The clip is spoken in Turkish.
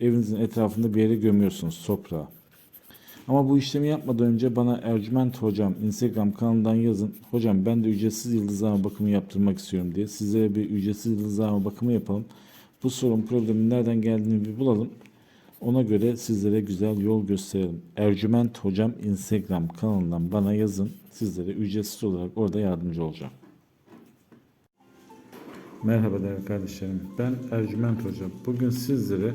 evinizin etrafında bir yere gömüyorsunuz toprağa. Ama bu işlemi yapmadan önce bana Ercüment Hocam Instagram kanalından yazın. Hocam ben de ücretsiz yıldızlama bakımı yaptırmak istiyorum diye. Sizlere bir ücretsiz yıldızlama bakımı yapalım. Bu sorun problemin nereden geldiğini bir bulalım. Ona göre sizlere güzel yol gösterelim. Ercüment Hocam Instagram kanalından bana yazın. Sizlere ücretsiz olarak orada yardımcı olacağım. Merhaba değerli kardeşlerim. Ben Ercüment Hocam. Bugün sizlere